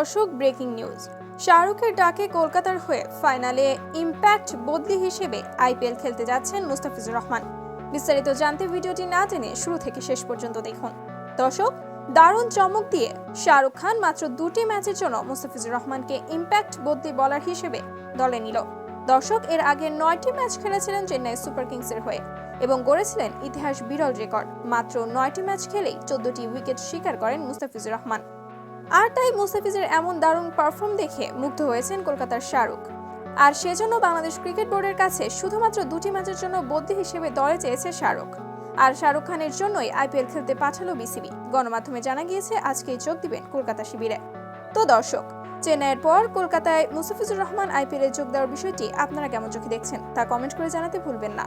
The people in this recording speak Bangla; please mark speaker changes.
Speaker 1: দর্শক ব্রেকিং নিউজ। শাহরুখের ডাকে কলকাতার হয়ে ফাইনালে ইম্প্যাক্ট বদলি হিসেবে আইপিএল খেলতে যাচ্ছেন মুস্তাফিজুর রহমান। বিস্তারিত জানতে ভিডিওটি না টেনে শুরু থেকে শেষ পর্যন্ত দেখুন। দর্শক, দারুণ চমক দিয়ে শাহরুখ খান মাত্র দুটি ম্যাচের জন্য মুস্তাফিজুর রহমানকে ইম্প্যাক্ট বদলি বলার হিসেবে দলে নিল। দর্শক, এর আগে নয়টি ম্যাচ খেলেছিলেন চেন্নাই সুপার কিংসের হয়ে এবং গড়েছিলেন ইতিহাস বিরল রেকর্ড। মাত্র নয়টি ম্যাচ খেলেই চোদ্দটি উইকেট শিকার করেন মুস্তাফিজুর রহমান। আর তাই মুস্তাফিজের এমন দারুণ পারফর্ম দেখে মুগ্ধ হয়েছেন কলকাতার শাহরুখ। আর সেজন্য বাংলাদেশ ক্রিকেট বোর্ডের কাছে শুধুমাত্র দুটি ম্যাচের জন্য বদলি হিসেবে দলে চেয়েছে শাহরুখ। আর শাহরুখ খানের জন্যই আইপিএল খেলতে পাঠালো বিসিবি। গণমাধ্যমে জানা গিয়েছে, আজকেই যোগ দিবেন কলকাতা শিবিরে। তো দর্শক, চেন্নাইয়ের পর কলকাতায় মুস্তাফিজুর রহমান আইপিএলে যোগ দেওয়ার বিষয়টি আপনারা কেমন চোখে দেখছেন তা কমেন্ট করে জানাতে ভুলবেন না।